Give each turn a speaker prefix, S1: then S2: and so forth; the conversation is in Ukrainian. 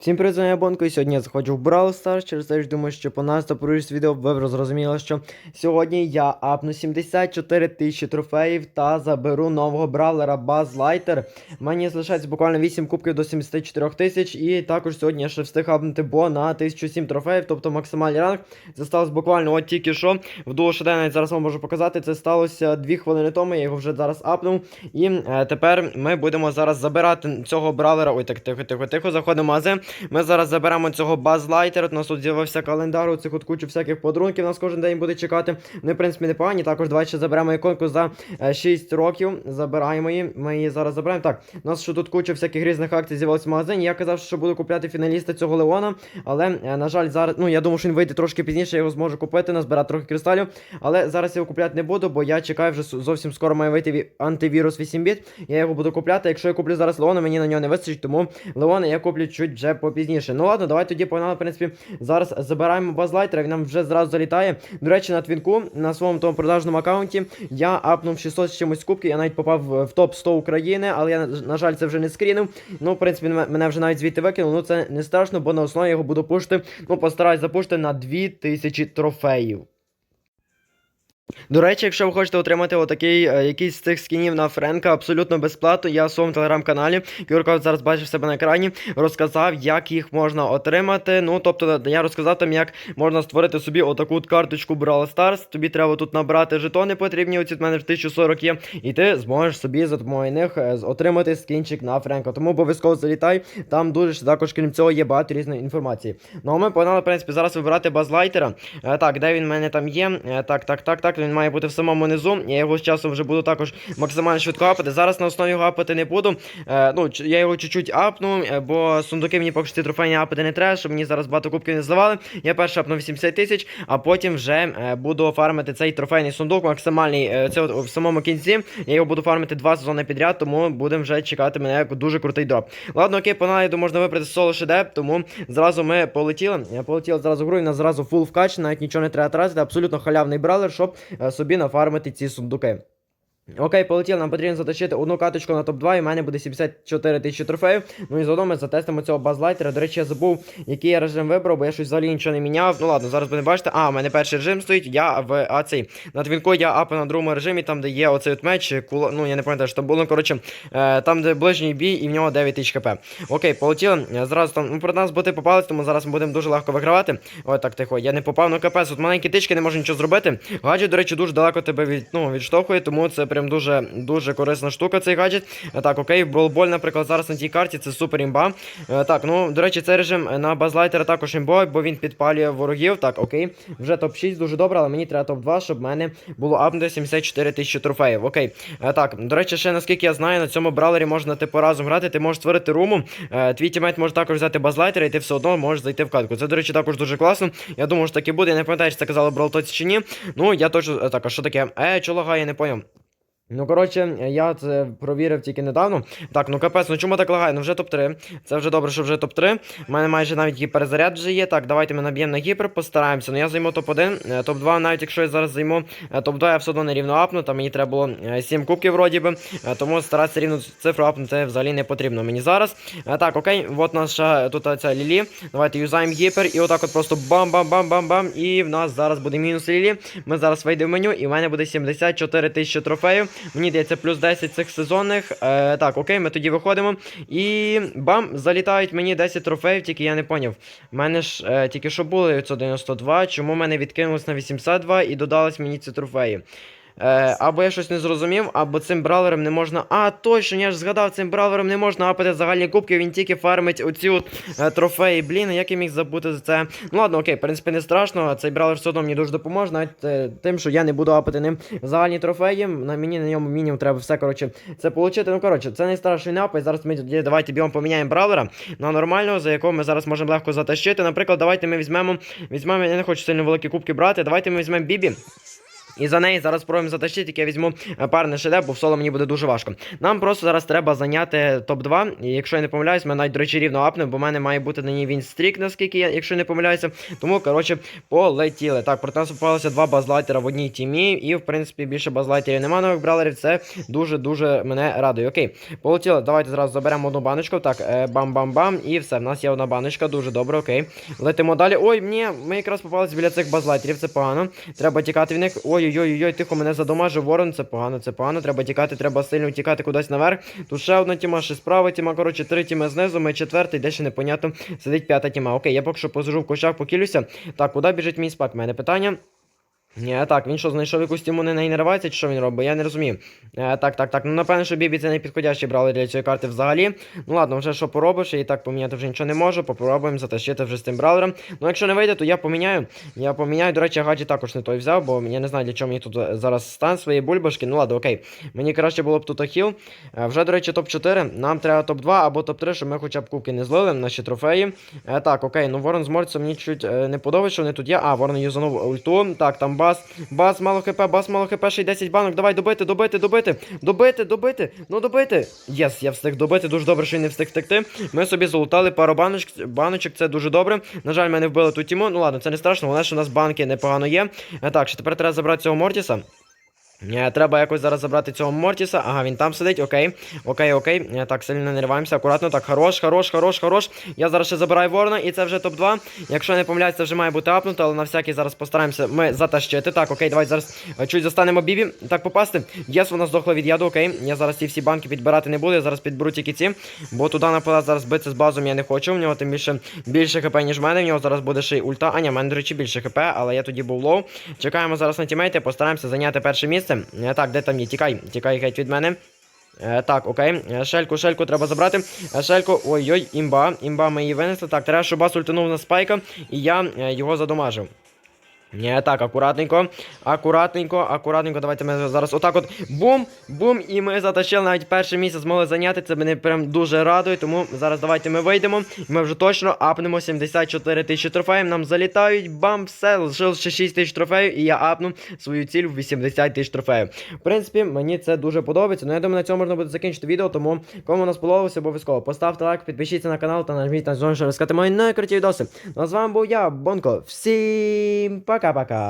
S1: Всім привіт, з Бонко, і сьогодні я заходжу в Brawl Stars, через те, що думаю, що по нас та відео ви зрозуміли, що сьогодні я апну 74 тисячі трофеїв та заберу нового бравлера Buzz Lighter. Мені залишається буквально 8 кубків до 74 тисяч, і також сьогодні я ще встиг апнути бо на 1007 трофеїв, тобто максимальний ранг. Це сталося буквально от тільки що. В що навіть зараз вам можу показати. Це сталося 2 хвилини тому, я його вже зараз апнув. І е, тепер ми будемо зараз забирати цього бравлера. Ой, так тихо, тихо, тихо, заходимо в. Ми зараз заберемо цього базлайтера. У нас тут з'явився календар, у цих от кучу всяких подарунків. Нас кожен день буде чекати. Вони, в принципі, непогані. Також давайте ще заберемо іконку за е, 6 років. Забираємо її. Ми її зараз забираємо. Так, у нас ще тут куча всяких різних акцій з'явилась в магазині. Я казав, що буду купляти фіналіста цього Леона. Але, е, на жаль, зараз. Ну, я думаю, що він вийде трошки пізніше, я його зможу купити, назбирати трохи кристалів. Але зараз я його купляти не буду, бо я чекаю вже зовсім скоро має вийти антивірус 8 біт. Я його буду купляти. Якщо я куплю зараз Леона, мені на нього не вистачить, тому Леона я куплю чуть вже попізніше. Ну ладно, давай тоді погнали, в принципі, зараз забираємо базлайтера, він нам вже зразу залітає. До речі, на твінку на своєму тому продажному аккаунті я апнув 600 з чимось кубки, я навіть попав в топ 100 України, але я, на жаль, це вже не скрінив. Ну, в принципі, мене вже навіть звідти викинули. Ну це не страшно, бо на основі його буду пушити. Ну, постараюсь запушити на 2000 трофеїв. До речі, якщо ви хочете отримати отакий е, якийсь з цих скінів на Френка абсолютно безплатно, я в своєму телеграм-каналі, QR-код зараз бачив себе на екрані, розказав, як їх можна отримати. Ну, тобто, я розказав там, як можна створити собі отаку карточку Brawl Stars. Тобі треба тут набрати жетони потрібні, оці в мене в 1040 є, і ти зможеш собі за допомогою них е, отримати скінчик на Френка. Тому обов'язково залітай. Там дуже також, крім цього, є багато різної інформації. Ну, а ми погнали, в принципі, зараз вибирати базлайтера. Е, так, де він в мене там є? Е, так, так, так, так. Він має бути в самому низу. Я його з часом вже буду також максимально швидко апати. Зараз на основі його апати не буду. Е, ну, я його чуть-чуть апну, е, бо сундуки мені поки що трофейні апати не треба, щоб мені зараз багато кубків не здавали. Я перший апну 80 тисяч, а потім вже е, буду фармити цей трофейний сундук, максимальний. Е, це от в самому кінці. Я його буду фармити два сезони підряд, тому будемо вже чекати мене як дуже крутий дроп. Ладно, окей, погнали, йду, можна вибрати соло шедеп, тому зразу ми полетіли. Я полетіли зразу гру, і нас зразу фул вкач, навіть нічого не треба тратити, абсолютно халявний бралер, щоб собі нафармити ці сундуки. Окей, полетіли, нам потрібно затащити одну каточку на топ-2, і в мене буде 74 тисячі трофеїв. Ну і заодно ми затестимо цього базлайтера. До речі, я забув, який я режим вибрав, бо я щось взагалі нічого не міняв. Ну ладно, зараз будемо бачити. А, у мене перший режим стоїть, я в цей. На твінку я апу на другому режимі, там де є оцей от меч, куло... ну я не пам'ятаю, що там було. Ну, коротше, е, там, де ближній бій, і в нього 9 тисяч хп. Окей, полетіли. Зразу там, ну, про нас боти попались, тому зараз ми будемо дуже легко вигравати. Ой, так тихо, я не попав на капець. Тут маленькі тички, не можу нічого зробити. Гаджет, до речі, дуже далеко тебе від, ну, відштовхує, тому це прям дуже, дуже корисна штука, цей гаджет. Е, Так, окей, болболь, наприклад, зараз на тій карті це супер імба. Е, Так, ну, до речі, цей режим на базлайтера також імбовий, бо він підпалює ворогів. Так, окей. Вже топ-6 дуже добре, але мені треба топ-2, щоб в мене було апнути 74 тисячі трофеїв. Окей. Е, Так, до речі, ще наскільки я знаю, на цьому бравлері можна типу разом грати, ти можеш створити руму. Твій тімейт може також взяти базлайтера, і ти все одно можеш зайти в катку. Це, до речі, також дуже класно. Я думаю, що так і буде. Я не пам'ятаю, чи це казали Бралтоці чи ні. Ну, я точно. Так, а що таке? Е, чолога, я не поняв. Ну, коротше, я це провірив тільки недавно. Так, ну капець, ну чому так лагає? Ну вже топ-3. Це вже добре, що вже топ-3. У мене майже навіть гіперзаряд вже є. Так, давайте ми наб'ємо на гіпер, постараємося. Ну я займу топ-1, е, топ-2, навіть якщо я зараз займу е, топ-2, я все одно не рівно апну. Там мені треба було 7 кубків вроді би. Е, Тому старатися рівну цифру апнути взагалі не потрібно мені зараз. Е, Так, окей, от наша тут е, ця лілі. Давайте юзаємо гіпер і отак от просто бам-бам-бам-бам-бам. І в нас зараз буде мінус лілі. Ми зараз вийдемо в меню, і в мене буде 74 тисячі трофеїв. Мені дається плюс 10 цих сезонних. Е, так, окей, ми тоді виходимо. І бам! Залітають мені 10 трофеїв, тільки я не поняв. У мене ж е, тільки що було 992, чому мене відкинулось на 802 і додались мені ці трофеї. Е, або я щось не зрозумів, або цим бравлером не можна. А, точно, я ж згадав, цим бравлером не можна апати загальні кубки, він тільки фармить от е, трофеї. Блін, як я міг забути за це. Ну ладно, окей, в принципі, не страшно. Цей бравлер все одно мені дуже допоможе, навіть е, тим, що я не буду апати ним загальні трофеї. На мені на ньому мінімум треба все, коротше, це получити. Ну, коротше, це не страшний напад. Зараз ми давайте бігом поміняємо бравлера на нормального, за якого ми зараз можемо легко затащити. Наприклад, давайте ми візьмемо. Візьмемо, я не хочу сильно великі кубки брати. Давайте ми візьмемо Бібі. І за неї зараз спробуємо затащити, тільки я візьму е, парне шеде, бо в соло мені буде дуже важко. Нам просто зараз треба зайняти топ-2. І якщо я не помиляюсь, ми навіть, до речі, рівно апнемо, бо в мене має бути на ній він стрік, наскільки я, якщо не помиляюся. Тому, коротше, полетіли. Так, проти нас попалося два базлайтера в одній тімі, і, в принципі, більше базлайтерів немає нових бралерів. Це дуже-дуже мене радує. Окей, полетіли. Давайте зразу заберемо одну баночку. Так, е, бам-бам-бам. І все, в нас є одна баночка, дуже добре, окей. Летимо далі. Ой, ні, ми якраз попалися біля цих базлайтерів, це погано. Треба тікати від них. Ой-ой-ой, тихо, мене задомажив ворон, це погано, це погано. Треба тікати, треба сильно тікати кудись наверх. Тут ще одна тіма, ще справа тіма, коротше, три тіми знизу, ми четвертий, де ще непонятно сидить п'ята тіма. Окей, я поки що посажу в кущах, покілюся. Так, куди біжить мій спак? У мене питання. Ні, так, він що, знайшов якусь тіму, не неї чи що він робить? Я не розумію. Е, так, так, так. Ну, напевно, що Бібі це не підходящий брали для цієї карти взагалі. Ну ладно, вже що поробиш, і так поміняти вже нічого не можу. Попробуємо затащити вже з тим браулером. Ну, якщо не вийде, то я поміняю. Я поміняю. До речі, гаджет також не той взяв, бо я не знаю, для чого мені тут е, зараз стан свої бульбашки. Ну ладно, окей. Мені краще було б тут ахіл. Е, вже, до речі, топ-4. Нам треба топ-2 або топ-3, щоб ми хоча б кубки не злили, наші трофеї. Е, так, окей, ну Ворон з Морцем мені чуть е, не подобається, що вони тут є. А, Ворон юзанув ульту. Так, там бас. Бас мало хп, бас мало хп, ще й 10 банок. Давай добити, добити, добити, добити, добити, ну добити. Єс, я встиг добити, дуже добре, що я не встиг втекти. Ми собі залутали пару баночок, баночок, це дуже добре. На жаль, мене вбили ту тіму. Ну ладно, це не страшно, головне, що у нас банки непогано є. Е, Так, що тепер треба забрати цього Мортіса. Е, Треба якось зараз забрати цього Мортіса. Ага, він там сидить, окей. Окей, окей. Е, Так, сильно не риваємося, акуратно. Так, хорош, хорош, хорош, хорош. Я зараз ще забираю ворона, і це вже топ-2. Якщо не помиляюсь, це вже має бути апнуто, але на всякий зараз постараємося ми затащити. Так, окей, давайте зараз е, чуть застанемо бібі. Так, попасти. Єс, вона здохла від яду, окей. Я зараз ці всі банки підбирати не буду, я зараз підберу тільки ці. Бо туди нападати зараз битися з базом я не хочу. В нього тим більше більше хп, ніж в мене. В нього зараз буде ще й ульта. А ні, в мене, до речі, більше хп, але я тоді був лоу. Чекаємо зараз на тімейти, постараємося зайняти перше місце. Е, Так, де там є? Тікай, тікай геть від мене. Е, так, окей. Е, Шельку, шельку треба забрати. Шельку. Ой-ой, імба. Імба ми її винесли. Так, треба, щоб бас ультанув на спайка, і я його задомажив. Ні, так, акуратненько, акуратненько, акуратненько. Давайте ми зараз отак от бум, бум, і ми затащили навіть перше місце, змогли зайняти. Це мене прям дуже радує. Тому зараз давайте ми вийдемо. Ми вже точно апнемо 74 тисячі трофеїв. Нам залітають, бам, все, лишилось ще 6 тисяч трофеїв, і я апну свою ціль в 80 тисяч трофеїв. В принципі, мені це дуже подобається. Ну я думаю, на цьому можна буде закінчити відео. Тому кому воно сподобалося, обов'язково поставте лайк, підпишіться на канал та нажміть на дзвоник, щоб розказати мої найкруті відоси. Ну а з вами був я, Бонко. Всім пока! পাকা পাকা